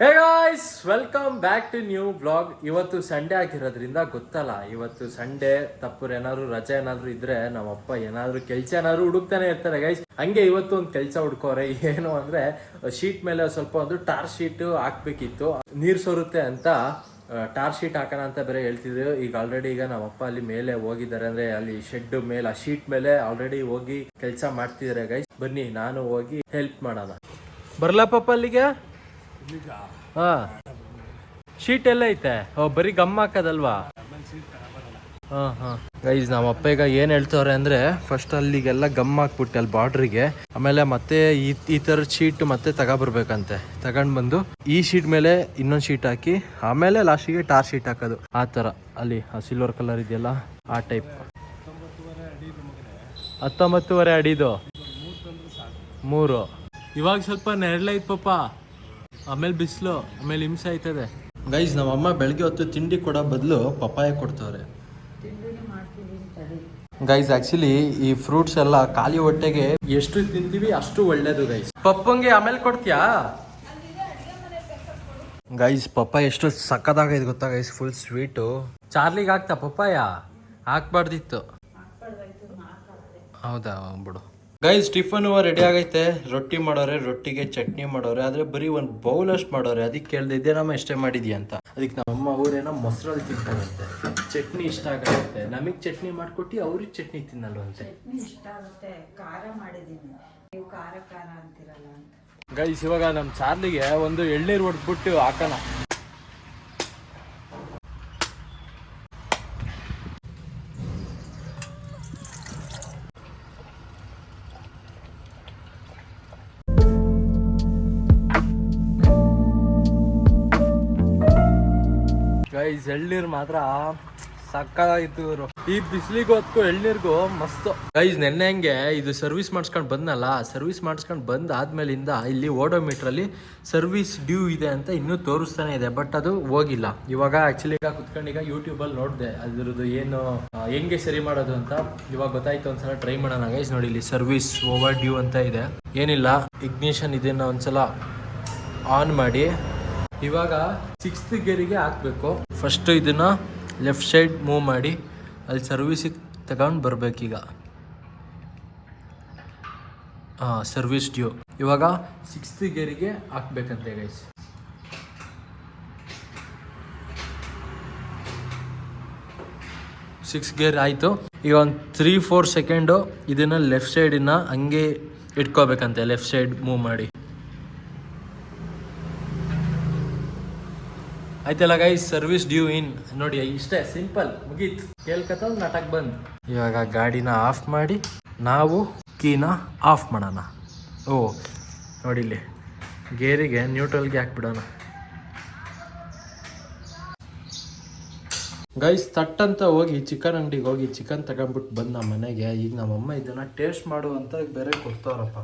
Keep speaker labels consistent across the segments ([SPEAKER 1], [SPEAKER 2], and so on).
[SPEAKER 1] Hey guys welcome back to new blog ಇವತ್ತು Sunday ಆಗಿರೋದ್ರಿಂದ ಗೊತ್ತಲ್ಲ, ಇವತ್ತು ಸಂಡೇ ತಪ್ಪು ಏನಾದ್ರು ರಜೆ ಏನಾದ್ರು ಇದ್ರೆ ನಮ್ಮಪ್ಪ ಏನಾದ್ರು ಕೆಲ್ಸ ಏನಾದ್ರು ಹುಡುಕ್ತಾನೆ ಇರ್ತಾರೆ ಗೈಸ್ ಹಂಗೆ ಇವತ್ತು ಒಂದು ಕೆಲಸ ಹುಡ್ಕೋರೆ. ಏನು ಅಂದ್ರೆ ಶೀಟ್ ಮೇಲೆ ಸ್ವಲ್ಪ ಒಂದು ಟಾರ್ ಶೀಟ್ ಹಾಕ್ಬೇಕಿತ್ತು. ನೀರ್ ಸೋರುತ್ತೆ ಅಂತ ಟಾರ್ ಶೀಟ್ ಹಾಕೋಣ ಅಂತ ಬೇರೆ ಹೇಳ್ತಿದ್ರು. ಈಗ ಆಲ್ರೆಡಿ ಈಗ ನಮ್ಮಪ್ಪ ಅಲ್ಲಿ ಮೇಲೆ ಹೋಗಿದ್ದಾರೆ ಅಂದ್ರೆ ಅಲ್ಲಿ ಶೆಡ್ ಮೇಲೆ, ಆ ಶೀಟ್ ಮೇಲೆ ಆಲ್ರೆಡಿ ಹೋಗಿ ಕೆಲಸ ಮಾಡ್ತಿದ್ದಾರೆ ಗೈಸ್ ಬನ್ನಿ, ನಾನು ಹೋಗಿ ಹೆಲ್ಪ್ ಮಾಡೋಣ. ಬರ್ಲಾ ಅಲ್ಲಿಗೆ? ಹಾ. ಶೀಟ್ ಎಲ್ಲ ಐತೆ? ಬರೀ ಗಮ್ ಹಾಕೋದಲ್ವಾ? ಹಾ ಹಾ. ಗೈಸ್ ನಮ್ಮ ಅಪ್ಪ ಈಗ ಏನ್ ಹೇಳ್ತವ್ರೆ ಅಂದ್ರೆ ಫಸ್ಟ್ ಅಲ್ಲಿಗೆಲ್ಲ ಗಮ್ ಹಾಕ್ಬಿಟ್ಟೆ ಅಲ್ಲಿ ಬಾರ್ಡ್ರಿಗೆ. ಆಮೇಲೆ ಮತ್ತೆ ಈ ಈ ಶೀಟ್ ಮತ್ತೆ ತಗೊಬರ್ಬೇಕಂತೆ. ತಗೊಂಡ್ ಬಂದು ಈ ಶೀಟ್ ಮೇಲೆ ಇನ್ನೊಂದು ಶೀಟ್ ಹಾಕಿ, ಆಮೇಲೆ ಲಾಸ್ಟಿಗೆ ಟಾರ್ ಶೀಟ್ ಹಾಕೋದು. ಆ ಥರ. ಅಲ್ಲಿ, ಆ ಸಿಲ್ವರ್ ಕಲರ್ ಇದೆಯಲ್ಲ, ಆ ಟೈಪ್ ಹತ್ತೊಂಬತ್ತುವರೆ ಅಡಿದು. ಮೂರು. ಇವಾಗ ಸ್ವಲ್ಪ ನೆರಳೈತ್ ಪಪ್ಪ ಆಮೇಲೆ ಬಿಸಿಲು ಆಮೇಲೆ ಹಿಂಸೆ ಆಯ್ತದೆ. ಗೈಸ್ ನಮ್ಮ ಅಮ್ಮ ಬೆಳಗ್ಗೆ ಹೊತ್ತು ತಿಂಡಿ ಕೊಡೋ ಬದಲು ಪಪ್ಪಾಯ ಕೊಡ್ತವ್ರೆ. ಗೈಸ್ ಆಕ್ಚುಲಿ ಈ ಫ್ರೂಟ್ಸ್ ಎಲ್ಲ ಖಾಲಿ ಹೊಟ್ಟೆಗೆ ಎಷ್ಟು ತಿಂತೀವಿ ಅಷ್ಟು ಒಳ್ಳೇದು ಗೈಸ್. ಪಪ್ಪಂಗೆ ಆಮೇಲೆ ಕೊಡ್ತೀಯಾ? ಗೈಸ್ ಪಪ್ಪ ಎಷ್ಟು ಸಕ್ಕದಾಗೈದು ಗೊತ್ತಾ ಗೈಸ್ ಫುಲ್ ಸ್ವೀಟು ಚಾರ್ಲಿಗೆ ಹಾಕ್ತಾ ಪಪ್ಪಾಯ? ಹಾಕ್ಬಾರ್ದಿತ್ತು. ಹೌದಾ ಬಿಡು ಗೈಸ್ ಟಿಫನ್ ರೆಡಿ ಆಗೈತೆ. ರೊಟ್ಟಿ ಮಾಡೋರೆ ರೊಟ್ಟಿಗೆ ಚಟ್ನಿ ಮಾಡೋರೆ ಆದ್ರೆ ಬರೀ ಒಂದು ಬೌಲ್ ಅಷ್ಟು ಮಾಡೋರೆ. ಅದಕ್ಕೆ ಕೇಳ್ದಿದ್ದೆ ನಮ್ಮ ಇಷ್ಟೇ ಮಾಡಿದ್ಯಾ ಅಂತ. ಅದಕ್ಕೆ ನಮ್ಮಮ್ಮ ಊರೇನ ಮೊಸರಲ್ಲಿ ತಿಂತಾರಂತೆ. ಚಟ್ನಿ ಇಷ್ಟ ಆಗುತ್ತೆ. ನಮಗ್ ಚಟ್ನಿ ಮಾಡ್ಕೊಟ್ಟಿ ಅವ್ರಿಗೆ ಚಟ್ನಿ ತಿನ್ನಲ್ವಂತೆ.
[SPEAKER 2] ಇಷ್ಟ ಆಗುತ್ತೆ. ಖಾರ ಮಾಡಿದ್ದೀನಿ. ನೀವು ಖಾರ ಖಾರ ಅಂತೀರಲ್ಲ ಅಂತ.
[SPEAKER 1] ಗೈಸ್ ಇವಾಗ ನಮ್ಮ ಚಾರ್ಲಿಗೆ ಒಂದು ಎಳ್ನೀರು ಹೊಡೆದ್ಬಿಟ್ಟು ಹಾಕೋಣ. ಗೈಸ್ ಎಳ್ನೀರ್ ಮಾತ್ರ ಸಕ್ಕದಾಗಿತ್ತು ಇವರು. ಈ ಬಿಸಿಲಿಗೆ ಹೊತ್ಕು ಎಳ್ನೀರ್ಗೂ ಮಸ್ತ್. ಗೈಸ್ ನೆನ್ನೆ ಹಂಗೆ ಇದು ಸರ್ವಿಸ್ ಮಾಡಿಸ್ಕೊಂಡು ಬಂದ್ನಲ್ಲ ಸರ್ವಿಸ್ ಮಾಡಿಸ್ಕೊಂಡು ಬಂದ್ ಆದ್ಮೇಲಿಂದ ಇಲ್ಲಿ ಓಡೋಮೀಟರ್ ಅಲ್ಲಿ ಸರ್ವಿಸ್ ಡ್ಯೂ ಇದೆ ಅಂತ ಇನ್ನೂ ತೋರಿಸ್ತಾನೆ ಇದೆ ಬಟ್ ಅದು ಹೋಗಿಲ್ಲ. ಇವಾಗ ಆಕ್ಚುಲಿ ಈಗ ಕುತ್ಕೊಂಡು ಈಗ ಯೂಟ್ಯೂಬ್ ಅಲ್ಲಿ ನೋಡಿದೆ, ಅದ್ರದ್ದು ಏನು ಹೆಂಗೆ ಸರಿ ಮಾಡೋದು ಅಂತ. ಇವಾಗ ಗೊತ್ತಾಯ್ತು, ಒಂದ್ಸಲ ಟ್ರೈ ಮಾಡೋಣ ಗೈಸ್ ನೋಡಿ ಇಲ್ಲಿ ಸರ್ವಿಸ್ ಓವರ್ ಡ್ಯೂ ಅಂತ ಇದೆ. ಏನಿಲ್ಲ ಇಗ್ನಿಷನ್ ಇದನ್ನ ಒಂದ್ಸಲ ಆನ್ ಮಾಡಿ ಇವಾಗ ಸಿಕ್ಸ್ತ್ ಗೇರಿಗೆ ಹಾಕ್ಬೇಕು. ಫಸ್ಟ್ ಇದನ್ನ ಲೆಫ್ಟ್ ಸೈಡ್ ಮೂವ್ ಮಾಡಿ ಅಲ್ಲಿ ಸರ್ವಿಸಿಗೆ ತಗೊಂಡು ಬರ್ಬೇಕೀಗ. ಹಾಂ ಸರ್ವಿಸ್ ಡ್ಯೂ ಇವಾಗ ಸಿಕ್ಸ್ತ್ ಗೇರಿಗೆ ಹಾಕ್ಬೇಕಂತೆ ಗೈಸ್ ಸಿಕ್ಸ್ ಗೇರ್ ಆಯಿತು. ಈಗ ಒಂದು ತ್ರೀ ಫೋರ್ ಸೆಕೆಂಡು ಇದನ್ನು ಲೆಫ್ಟ್ ಸೈಡಿನ ಹಂಗೆ ಇಟ್ಕೋಬೇಕಂತೆ ಲೆಫ್ಟ್ ಸೈಡ್ ಮೂವ್ ಮಾಡಿ. ಆಯ್ತಲ್ಲ ಗೈ ಸರ್ವಿಸ್ ಡ್ಯೂ ಇನ್ ನೋಡಿ ಇಷ್ಟೇ ಸಿಂಪಲ್ ಮುಗೀತ್. ಕೇಳ್ಕತ್ತ ನಟಕ್ ಬಂದ್. ಇವಾಗ ಗಾಡಿನ ಆಫ್ ಮಾಡಿ ನಾವು ಕೀನ ಆಫ್ ಮಾಡೋಣ. ಓ ನೋಡಿ ಇಲ್ಲಿ ಗೇರಿಗೆ ನ್ಯೂಟ್ರಲ್ಗೆ ಹಾಕ್ಬಿಡೋಣ. ಗೈಸ್ ತಟ್ ಅಂತ ಹೋಗಿ ಚಿಕನ್ ಅಂಗಡಿಗೆ ಹೋಗಿ ಚಿಕನ್ ತಗೊಂಡ್ಬಿಟ್ಟು ಬಂದು ನಮ್ಮ ಮನೆಗೆ. ಈಗ ನಮ್ಮಮ್ಮ ಇದನ್ನ ಟೇಸ್ಟ್ ಮಾಡು ಅಂತ ಬೇರೆ ಕೊಡ್ತಾರಪ್ಪ.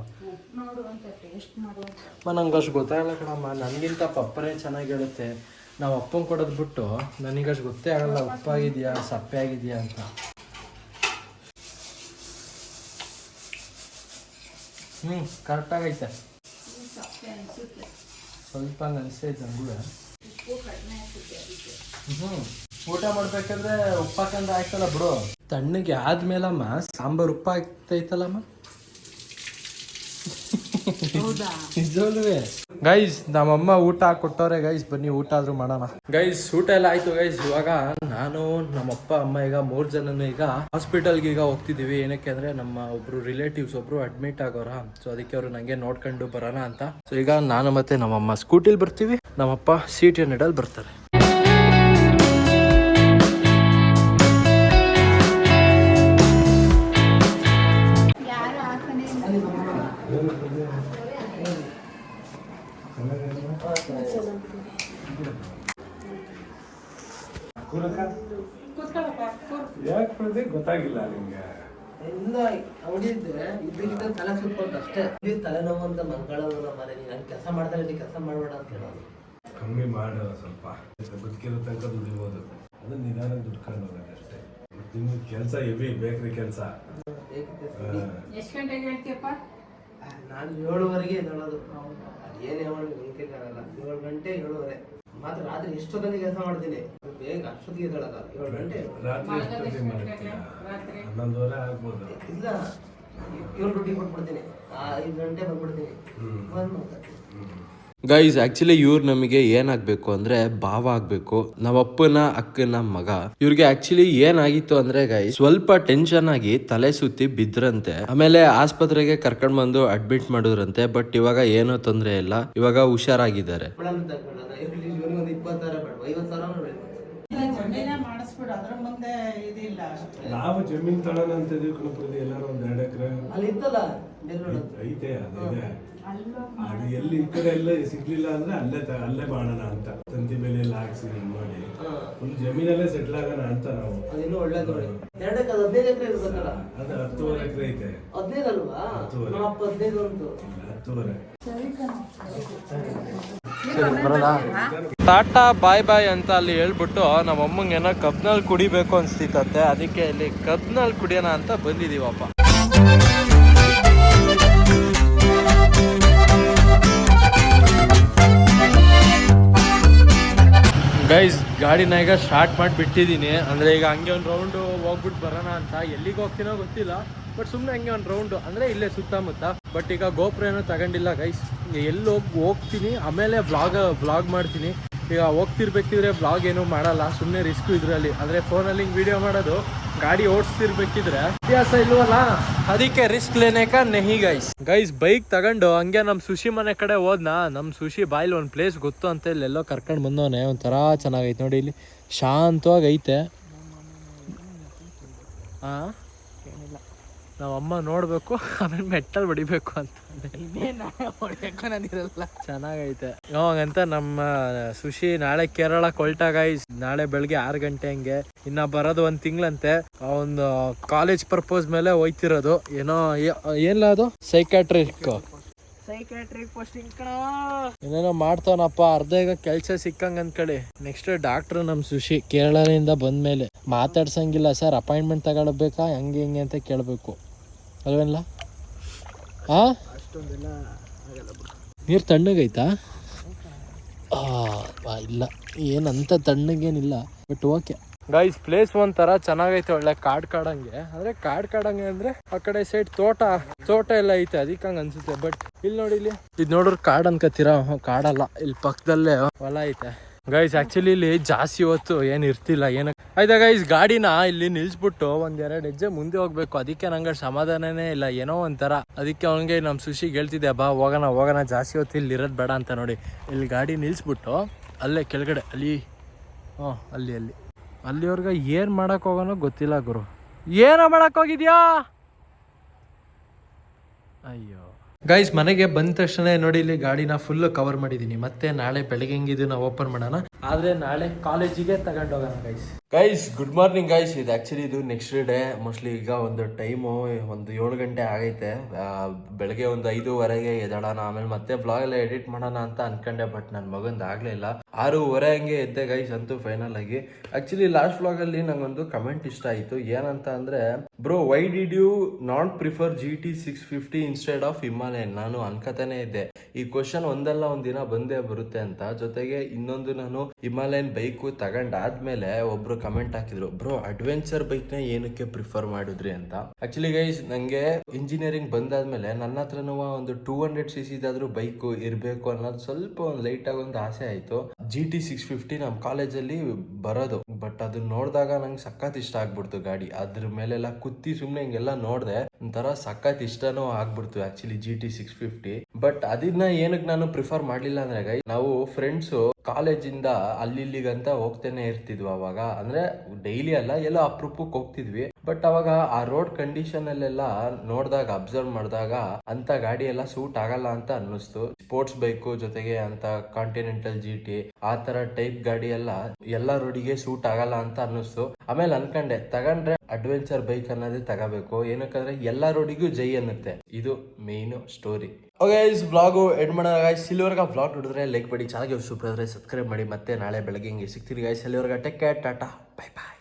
[SPEAKER 1] ನಂಗೆ ಅಷ್ಟು ಗೊತ್ತಾಗಲ್ಲ ಕಣಮ್ಮ. ನನಗಿಂತ ಪಪ್ಪನೇ ಚೆನ್ನಾಗಿ ಹೇಳುತ್ತೆ ನಾವು ಅಪ್ಪಂಗೆ ಕೊಡೋದು ಬಿಟ್ಟು ನನಗಷ್ಟು ಗೊತ್ತೇ ಆಗಲ್ಲ ಉಪ್ಪಾಗಿದೆಯಾ ಸಪ್ಪೆ ಆಗಿದೆಯಾ ಅಂತ ಹ್ಞೂ ಕರೆಕ್ಟಾಗೈತೆ ಸ್ವಲ್ಪ ನನಗೂ
[SPEAKER 2] ಕಡಿಮೆ ಅನಿಸುತ್ತೆ ಅದಕ್ಕೆ
[SPEAKER 1] ಹ್ಞೂ ಊಟ ಮಾಡ್ಬೇಕಾದ್ರೆ ಉಪ್ಪಾಕಂದ್ರೆ ಆಯ್ತಲ್ಲ ಬಿಡು. ತಣ್ಣಗೆ ಆದ್ಮೇಲಮ್ಮ ಸಾಂಬಾರು ಉಪ್ಪಾಕ್ತೈತಲ್ಲಮ್ಮ ಗೈಸ್ ನಮ್ಮಮ್ಮ ಊಟ ಕೊಟ್ಟವ್ರೆ ಗೈಸ್ ಬನ್ನಿ ಊಟ ಆದ್ರೂ ಮಾಡೋಣ. ಗೈಸ್ ಊಟ ಎಲ್ಲ ಆಯ್ತು ಗೈಸ್ ಇವಾಗ ನಾನು ನಮ್ಮಪ್ಪ ಅಮ್ಮ ಈಗ ಮೂರ್ ಜನನು ಈಗ ಹಾಸ್ಪಿಟಲ್ಗೆ ಈಗ ಹೋಗ್ತಿದೀವಿ ಏನಕ್ಕೆ ಅಂದ್ರೆ ನಮ್ಮ ಒಬ್ರು ರಿಲೇಟಿವ್ಸ್ ಒಬ್ರು ಅಡ್ಮಿಟ್ ಆಗೋರ? ಸೊ ಅದಕ್ಕೆ ಅವರು ನಂಗೆ ನೋಡ್ಕೊಂಡು ಬರೋಣ ಅಂತ. ಸೊ ಈಗ ನಾನು ಮತ್ತೆ ನಮ್ಮಮ್ಮ ಸ್ಕೂಟಿಲಿ ಬರ್ತೀವಿ. ನಮ್ಮಪ್ಪ ಸೀಟ್ ನೆಡಲ್ ಬರ್ತಾರೆ.
[SPEAKER 3] ಯಾಕೆ ಪ್ರದೀಪ್ ಗೊತ್ತಾಗಿಲ್ಲ ನಿಮ್ಗೆ.
[SPEAKER 4] ಎಲ್ಲ ಅವಳಿದ್ರೆ ಇದ್ದಕ್ಕಿಂತ ತಲೆ ಸುತ್ಕೊಂಡು ಅಷ್ಟೇ. ಇಲ್ಲಿ ತಲೆನೋವು ಅಂತ ನಮ್ಮ ಮನೆ ನಾನು ಕೆಲಸ ಮಾಡ್ತಾರೆ ಇದ್ದೀನಿ ಕೆಲಸ ಮಾಡಬೇಡ ಅಂತ ಹೇಳೋದು.
[SPEAKER 3] ಕಮ್ಮಿ ಮಾಡೋ ಸ್ವಲ್ಪ. ಬದುಕಿರೋ ತನಕ ದುಡಿಬೋದು ಅದು ನಿಧಾನ ದುಡ್ಕೊಂಡು ಹೋಗೋದು ಅಷ್ಟೇ. ನಿಮ್ಗೆ ಕೆಲಸ ಹೆವಿ ಬೇಕ್ರಿ ಕೆಲಸ.
[SPEAKER 2] ಎಷ್ಟು ಗಂಟೆಗೆ ಹೇಳ್ತೀಯಪ್ಪ?
[SPEAKER 4] ನಾನು ಏಳುವರೆಗೆ ಎದ್ದೇಳೋದು. ಏನೇ ಮಾಡಿ ಆಗಲ್ಲ ಏಳು ಗಂಟೆ ಏಳುವರೆ. ಮಾತ್ರ ರಾತ್ರಿ ಎಷ್ಟೊತ್ತಲ್ಲಿ ಕೆಲಸ ಮಾಡ್ತೀನಿ? ಬೇಗ ಅಷ್ಟೊತ್ತಿಗೆ ಎದ್ದೇಳಲ್ಲ ಏಳು ಗಂಟೆ
[SPEAKER 3] ರಾತ್ರಿ ಎಷ್ಟೊತ್ತಿಗೆ ಮಲಗ್ತೀಯ ಹನ್ನೊಂದುವರೆ ಆಗ್ಬೋದು.
[SPEAKER 4] ಇಲ್ಲ. ಏಳು ಡ್ಯೂಟಿ ಕೊಟ್ಬಿಡ್ತೀನಿ. ಆ ಐದು ಗಂಟೆ ಬಂದ್ಬಿಡ್ತೀನಿ. ಬಂದು ಮಾತಾಡ್ತೀನಿ
[SPEAKER 1] ಗೈಸ್ ಆಕ್ಚುಲಿ ಇವ್ರು ನಮಗೆ ಏನಾಗ್ಬೇಕು ಅಂದ್ರೆ ಭಾವ ಆಗ್ಬೇಕು. ನಮ್ಮಪ್ಪನ ಅಕ್ಕನ ಮಗ. ಇವ್ರಿಗೆ ಆಕ್ಚುಲಿ ಏನಾಗಿತ್ತು ಅಂದ್ರೆ ಗೈಸ್ ಸ್ವಲ್ಪ ಟೆನ್ಷನ್ ಆಗಿ ತಲೆ ಸುತ್ತಿ ಬಿದ್ರಂತೆ. ಆಮೇಲೆ ಆಸ್ಪತ್ರೆಗೆ ಕರ್ಕೊಂಡ್ ಬಂದು ಅಡ್ಮಿಟ್ ಮಾಡಿದ್ರಂತೆ ಬಟ್ ಇವಾಗ ಏನೋ ತೊಂದರೆ ಇಲ್ಲ. ಇವಾಗ ಹುಷಾರಾಗಿದ್ದಾರೆ.
[SPEAKER 3] ನಾವು ಜಮೀನ್ ಅಂತ ಇದೀವಿ ಎಲ್ಲಾರು ಒಂದ್ ಎರಡು ಎಕರೆ ಐತೆ
[SPEAKER 2] ಅದೇ.
[SPEAKER 3] ಅದು ಎಲ್ಲಿ ಈ ಕಡೆ ಎಲ್ಲ ಸಿಗ್ಲಿಲ್ಲ ಅಂದ್ರೆ ಅಲ್ಲೇ ತ- ಅಲ್ಲೇ ಮಾಡೋಣ ಅಂತ. ತಂತಿ ಮೇಲೆ ಎಲ್ಲ ಹಾಕ್ಸಿ ಇದ್ ಮಾಡಿ. ಒಂದು ಜಮೀನಲ್ಲೇ ಸೆಟ್ಲ್ ಆಗೋಣ ಅಂತ ನಾವು.
[SPEAKER 4] ಅದಿನ್ನೂ ಒಳ್ಳೇದು ನೋಡಿ ಎರಡಕ್ಕೆ ಅದು ಹದಿನೈದು ಎಕರೆ ಇರ್ಬೇಕಲ್ಲ
[SPEAKER 3] ಅದು ಹತ್ತುವರೆ ಎಕರೆ ಐತೆ.
[SPEAKER 4] ಹದಿನೈದು ಅಲ್ವಾ
[SPEAKER 3] ಹತ್ತುವರೆ.
[SPEAKER 4] ನಮ್ಮ ಅಪ್ಪ ಹದಿನೈದು ಅಂತು.
[SPEAKER 3] ಇಲ್ಲ, ಹತ್ತುವರೆ.
[SPEAKER 1] ಟಾಟಾ ಬಾಯ್ ಬಾಯ್ ಅಂತ ಅಲ್ಲಿ ಹೇಳ್ಬಿಟ್ಟು ನಮ್ಮ ಅಮ್ಮಂಗೆ ಏನೋ ಕಬ್ನಲ್ಲಿ ಕುಡಿಬೇಕು ಅನ್ಸ್ತಿತ್ತಂತೆ. ಅದಕ್ಕೆ ಇಲ್ಲಿ ಕಬ್ನಲ್ಲಿ ಕುಡಿಯೋಣ ಅಂತ ಬಂದಿದೀವಪ್ಪ ಗೈಸ್ ಗಾಡಿನ ಈಗ ಸ್ಟಾರ್ಟ್ ಮಾಡಿ ಬಿಟ್ಟಿದ್ದೀನಿ ಅಂದರೆ ಈಗ ಹಂಗೆ ಒಂದು ರೌಂಡು ಹೋಗ್ಬಿಟ್ಟು ಬರೋಣ ಅಂತ. ಎಲ್ಲಿಗೆ ಹೋಗ್ತೀನೋ ಗೊತ್ತಿಲ್ಲ. ಬಟ್ ಸುಮ್ಮನೆ ಹಂಗೆ ಒಂದು ರೌಂಡು ಅಂದರೆ ಇಲ್ಲೇ ಸುತ್ತಮುತ್ತ. ಬಟ್ ಈಗ ಗೋಪುರ ಏನೋ ತಗೊಂಡಿಲ್ಲ ಗೈಸ್ ಎಲ್ಲಿ ಹೋಗಿ ಹೋಗ್ತೀನಿ. ಆಮೇಲೆ ಬ್ಲಾಗ್ ಬ್ಲಾಗ್ ಮಾಡ್ತೀನಿ. ಈಗ ಹೋಗ್ತಿರ್ಬೇಕಿದ್ರೆ ಬ್ಲಾಗ್ ಏನೂ ಮಾಡಲ್ಲ. ಸುಮ್ಮನೆ ರಿಸ್ಕು ಇದರಲ್ಲಿ. ಅಂದರೆ ಫೋನಲ್ಲಿ ಹಿಂಗೆ ವಿಡಿಯೋ ಮಾಡೋದು. ಗಾಡಿ ಓಡಿಸ್ತಿರ್ಬೇಕಿದ್ರೆ ಅಭ್ಯಾಸ ಇಲ್ವಲ್ಲ? ಅದಕ್ಕೆ ರಿಸ್ಕ್ ಲೇನೇಕ ನೆಹಿ ಗೈಸ್ ಗೈಸ್ ಬೈಕ್ ತಗೊಂಡು ಹಂಗೆ ನಮ್ಮ ಸುಶಿ ಮನೆ ಕಡೆ ಹೋದ್ನಾ ನಮ್ಮ ಸುಶಿ ಬಾಯ್ಲಿ ಒಂದು ಪ್ಲೇಸ್ ಗೊತ್ತು ಅಂತ ಇಲ್ಲೆಲ್ಲೋ ಕರ್ಕೊಂಡು ಬಂದವನೆ ಒಂಥರ ಚೆನ್ನಾಗೈತೆ ನೋಡಿ ಇಲ್ಲಿ. ಶಾಂತವಾಗಿ ಐತೆ ಆ? ನಾವು ಅಮ್ಮ ನೋಡ್ಬೇಕು ಆಮೇಲೆ ಮೆಟ್ಟಲ್ ಬಡಿಬೇಕು ಅಂತ ಚೆನ್ನಾಗೈತೆ. ಅವಾಗಂತ ನಮ್ಮ ಸುಶಿ ನಾಳೆ ಕೇರಳ ಕೊಲ್ಟಾ ಗೈಸ್ ನಾಳೆ ಬೆಳಗ್ಗೆ ಆರು ಗಂಟೆ ಹಂಗೆ. ಇನ್ನ ಬರೋದು ಒಂದ್ ತಿಂಗ್ಳಂತೆ. ಒಂದು ಕಾಲೇಜ್ ಪರ್ಪೋಸ್ ಮೇಲೆ ಹೋಯ್ತಿರೋದು. ಏನೋ ಏನಿಲ್ಲ ಏನ್ಲ ಅದು? ಸೈಕಾಟ್ರಿಕ್
[SPEAKER 2] ಸೈಕ್ಯಾಟ್ರಿಕ್ ಪೋಸ್ಟಿಂಗ್ ಕಣ.
[SPEAKER 1] ಏನೇನೋ ಮಾಡ್ತಾವನಪ್ಪ ಅರ್ಧ ಈಗ ಕೆಲ್ಸ ಸಿಕ್ಕಂಗ್ ಅನ್ಕಳಿ ನೆಕ್ಸ್ಟ್ ಡಾಕ್ಟರ್ ನಮ್ ಸುಶಿ ಕೇರಳದಿಂದ ಬಂದ್ಮೇಲೆ. ಮಾತಾಡ್ಸಂಗಿಲ್ಲ ಸರ್ ಅಪಾಯಿಂಟ್ಮೆಂಟ್ ತಗೊಳ್ಬೇಕಾ ಹಂಗೆ ಹಿಂಗೆ ಅಂತ ಕೇಳಬೇಕು. ಅಲ್ವೇನ್ಲ? ಆ? ನೀರು ತಣ್ಣಗೈತಾ ಇಲ್ಲ. ಏನಂತ ತಣ್ಣಗೇನಿಲ್ಲ ಬಟ್ ಓಕೆ ಗೈಸ್ ಪ್ಲೇಸ್ ಒಂಥರ ಚೆನ್ನಾಗೈತೆ ಒಳ್ಳೆ ಕಾಡ್ ಕಾಡಂಗೆ. ಅಂದ್ರೆ ಕಾಡ್ ಕಾಡಂಗೆ ಅಂದ್ರೆ ಆ ಕಡೆ ಸೈಡ್ ತೋಟ ತೋಟ ಎಲ್ಲ ಐತೆ ಅದಕ್ಕೆ ಅನ್ಸುತ್ತೆ. ಬಟ್ ಇಲ್ಲಿ ನೋಡಿ ಇಲ್ಲಿ. ಇದು ನೋಡ್ರ ಕಾಡ್ ಅನ್ಕೋತೀರಾ ಹ್ಮ್, ಕಾಡಲ್ಲ ಇಲ್ಲಿ ಪಕ್ಕದಲ್ಲೇ ಹೊಲ ಐತೆ. ಗೈಸ್ ಆಕ್ಚುಲಿ ಇಲ್ಲಿ ಜಾಸ್ತಿ ಹೊತ್ತು ಏನು ಇರ್ತಿಲ್ಲ ಏನಕ್ಕೆ ಆಯ್ತಾ ಗೈಸ್ ಗಾಡಿನ ಇಲ್ಲಿ ನಿಲ್ಸ್ಬಿಟ್ಟು ಒಂದ್ ಎರಡ್ ಹೆಜ್ಜೆ ಮುಂದೆ ಹೋಗ್ಬೇಕು. ಅದಕ್ಕೆ ನಂಗೆ ಸಮಾಧಾನನೇ ಇಲ್ಲ, ಏನೋ ಒಂಥರ. ಅದಕ್ಕೆ ಅವನಿಗೆ ನಮ್ ಸುಶಿಗೆ ಹೇಳ್ತಿದ್ದೆ ಬಾ, ಹೋಗೋಣ ಹೋಗೋಣ, ಜಾಸ್ತಿ ಹೊತ್ತು ಇಲ್ಲಿ ಇರೋದ್ ಬೇಡ ಅಂತ ನೋಡಿ. ಇಲ್ಲಿ ಗಾಡಿ ನಿಲ್ಸ್ಬಿಟ್ಟು ಅಲ್ಲೇ ಕೆಳಗಡೆ, ಅಲ್ಲಿ ಹ್ಞೂ ಅಲ್ಲಿ ಅಲ್ಲಿ. ಅಲ್ಲಿವರೆಗೆ ಏನು ಮಾಡಕ್ ಹೋಗೋನೋ ಗೊತ್ತಿಲ್ಲ ಗುರು. ಏನೋ ಮಾಡಕ್ ಹೋಗಿದ್ಯಾ? ಅಯ್ಯೋ. ಗೈಸ್ ಮನೆಗೆ ಬಂದ ತಕ್ಷಣ ನೋಡಿ, ಇಲ್ಲಿ ಗಾಡಿನ ಫುಲ್ ಕವರ್ ಮಾಡಿದೀನಿ ಮತ್ತೆ ನಾಳೆ ಬೆಳಗ್ಗೆ ಇದನ್ನ ಓಪನ್ ಮಾಡೋಣ. ಆದ್ರೆ ನಾಳೆ ಕಾಲೇಜಿಗೆ ತಗೊಂಡೋಗೋಣ guys guys good morning guys ಇದು ಆ್ಯಕ್ಚುಲಿ ಇದು ನೆಕ್ಸ್ಟ್ ಡೇ ಮೋಸ್ಟ್ಲಿ ಈಗ ಒಂದು ಟೈಮು ಒಂದು ಏಳು ಗಂಟೆ ಆಗೈತೆ. ಬೆಳಗ್ಗೆ ಒಂದು ಐದೂವರೆಗೆ ಎದ್ದಾಳಣ ಆಮೇಲೆ ಮತ್ತೆ ಬ್ಲಾಗ್ ಎಲ್ಲ ಎಡಿಟ್ ಮಾಡೋಣ ಅಂತ ಅನ್ಕೊಂಡೆ ಬಟ್ ನನ್ನ ಮಗಂದು ಆಗಲಿಲ್ಲ ಆರೂವರೆ ಹಂಗೆ ಎದ್ದೆ ಗೈಸ್ ಅಂತೂ ಫೈನಲ್ ಆಗಿ. ಆಕ್ಚುಲಿ ಲಾಸ್ಟ್ ಬ್ಲಾಗಲ್ಲಿ ನಂಗೊಂದು ಕಮೆಂಟ್ ಇಷ್ಟ ಆಯಿತು. ಏನಂತ ಅಂದರೆ bro why did you not prefer G T six fifty instead of Himalayan ನಾನು ಅನ್ಕತಾನೆ ಇದ್ದೆ. ಈ ಕ್ವಶನ್ ಒಂದಲ್ಲ ಒಂದಿನ ಬಂದೇ ಬರುತ್ತೆ ಅಂತ. ಜೊತೆಗೆ ಇನ್ನೊಂದು ನಾನು ಹಿಮಾಲಯನ್ ಬೈಕು ತಗೊಂಡಾದ್ಮೇಲೆ ಒಬ್ರು ಕಮೆಂಟ್ ಹಾಕಿದ್ರು ಬ್ರೋ ಅಡ್ವೆಂಚರ್ ಬೈಕ್ನ ಏನಕ್ಕೆ ಪ್ರಿಫರ್ ಮಾಡಿದ್ರಿ ಅಂತ? ಆಕ್ಚುಲಿ ಗೈಸ್ ನಂಗೆ ಇಂಜಿನಿಯರಿಂಗ್ ಬಂದಾದ್ಮೇಲೆ ನನ್ನ ಹತ್ರನೂ ಒಂದು ಟೂ ಹಂಡ್ರೆಡ್ ಸಿ ಸಿದಾದ್ರೂ ಬೈಕ್ ಇರಬೇಕು ಅನ್ನೋದು ಸ್ವಲ್ಪ ಒಂದು ಲೈಟ್ ಆಗಿ ಒಂದು ಆಸೆ ಆಯ್ತು. ಜಿ ಟಿ ಸಿಕ್ಸ್ ಫಿಫ್ಟಿ ನಮ್ಮ ಕಾಲೇಜಲ್ಲಿ ಬರೋದು. ಬಟ್ ಅದನ್ನ ನೋಡಿದಾಗ ನಂಗೆ ಸಖತ್ ಇಷ್ಟ ಆಗ್ಬಿಡ್ತು ಗಾಡಿ. ಅದ್ರ ಮೇಲೆಲ್ಲ ಕುತ್ತಿ ಸುಮ್ಮನೆ ಹಿಂಗೆಲ್ಲ ನೋಡಿದೆ. ಒಂಥರ ಸಖತ್ ಇಷ್ಟನೂ ಆಗ್ಬಿಡ್ತು actually G T six fifty but ಅದನ್ನ ಏನಕ್ಕೆ ನಾನು ಪ್ರಿಫರ್ ಮಾಡ್ಲಿಲ್ಲ ಅಂದ್ರೆ ಗೈ ನಾವು ಫ್ರೆಂಡ್ಸ್ ಕಾಲೇಜಿಂದ ಅಲ್ಲಿಲ್ಲಿಗಂತ ಹೋಗ್ತಾನೆ ಇರ್ತಿದ್ವು ಅವಾಗ. ಅಂದ್ರೆ ಡೈಲಿ ಅಲ್ಲ, ಎಲ್ಲ ಅಪ್ರೂಪಕ್ಕೆ ಹೋಗ್ತಿದ್ವಿ. ಬಟ್ ಅವಾಗ ಆ ರೋಡ್ ಕಂಡೀಷನ್ ಅಲ್ಲೆಲ್ಲ ನೋಡಿದಾಗ ಅಬ್ಸರ್ವ್ ಮಾಡಿದಾಗ ಅಂತ ಗಾಡಿ ಎಲ್ಲ ಸೂಟ್ ಆಗಲ್ಲ ಅಂತ ಅನ್ನಿಸ್ತು. ಸ್ಪೋರ್ಟ್ಸ್ ಬೈಕು ಜೊತೆಗೆ ಅಂತ ಕಾಂಟಿನೆಂಟಲ್ ಜಿ ಟಿ ಆ ತರ ಟೈಪ್ ಗಾಡಿ ಎಲ್ಲ ಎಲ್ಲ ರೋಡಿಗೆ ಸೂಟ್ ಆಗಲ್ಲ ಅಂತ ಅನ್ನಿಸ್ತು. ಆಮೇಲೆ ಅನ್ಕೊಂಡೆ, ತಗೊಂಡ್ರೆ ಅಡ್ವೆಂಚರ್ ಬೈಕ್ ಅನ್ನೋದೇ ತಗೋಬೇಕು. ಏನಕ್ಕಂದ್ರೆ ಎಲ್ಲ ರೋಡಿಗೂ ಜೈ ಅನ್ನುತ್ತೆ. ಇದು main story guys blog Ed ಮಾಡೋಣ ಗಾಯ್ಸ್ ಇಲ್ಲಿವರೆಗೆ ಬ್ಲಾಗ್ ನೋಡಿದ್ರೆ ಲೈಕ್ ಮಾಡಿ ಚೆನ್ನಾಗಿ ಸೂಪರ್ ಆದರೆ ಸಬ್ಸ್ಕ್ರೈಬ್ ಮಾಡಿ, ಮತ್ತೆ ನಾಳೆ ಬೆಳಗ್ಗೆ ಹಿಂಗೆ ಸಿಗ್ತೀರಿ ಗಾಯ್ಸ್ ಇಲ್ಲಿವರೆಗೆ take care tata bye bye